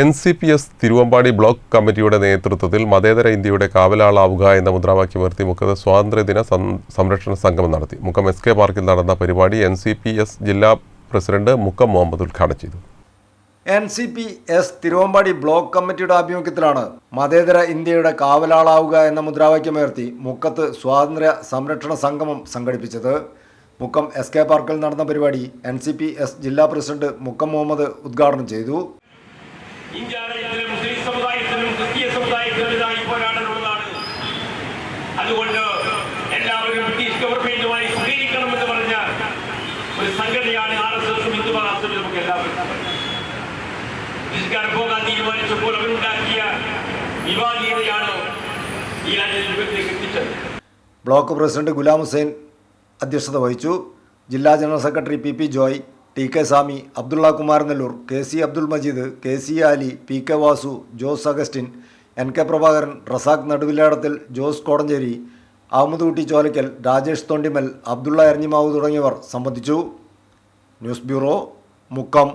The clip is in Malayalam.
N C P S Thiruvambady block കമ്മിറ്റിയുടെ നേതൃത്വത്തിൽ മതേതര ഇന്ത്യയുടെ കാവലാളാവുക എന്ന മുദ്രാവാക്യം ഉയർത്തി മുക്കത്ത് സ്വാതന്ത്ര്യദിന സംരക്ഷണ സംഗമം നടത്തി. മുക്കം എസ് കെ പാർക്കിൽ നടന്ന പരിപാടി എൻ സി പി എസ് ജില്ലാ പ്രസിഡന്റ് മുക്കം മുഹമ്മദ് ഉദ്ഘാടനം ചെയ്തു. N C P S Thiruvambady block കമ്മിറ്റിയുടെ ആഭിമുഖ്യത്തിലാണ് മതേതര ഇന്ത്യയുടെ കാവലാളാവുക എന്ന മുദ്രാവാക്യമുയർത്തി മുക്കത്ത് സ്വാതന്ത്ര്യ സംരക്ഷണ സംഗമം സംഘടിപ്പിച്ചത്. മുക്കം എസ് കെ പാർക്കിൽ നടന്ന പരിപാടി എൻ സി പി എസ് ജില്ലാ പ്രസിഡന്റ് മുക്കം മുഹമ്മദ് ഉദ്ഘാടനം ചെയ്തു. മുസ്ലിം അതുകൊണ്ട് എല്ലാവരും ബ്രിട്ടീഷ് പറഞ്ഞ ഒരു ബ്ലോക്ക് പ്രസിഡന്റ് ഗുലാം ഹുസൈൻ അധ്യക്ഷത വഹിച്ചു. ജില്ലാ general secretary P P Joy T K Sami Abdulla Kumar Nellur K C Abdul Majeed K C Ali P K Vasu Jose Augustine N K Prabhakaran Razak Naduviladathil Jose Kodanchery Ahammed Kutty Cholakkal Rajesh Thondimal Abdulla Eranjimavu തുടങ്ങിയവർ സംബന്ധിച്ചു. News bureau Mukkam.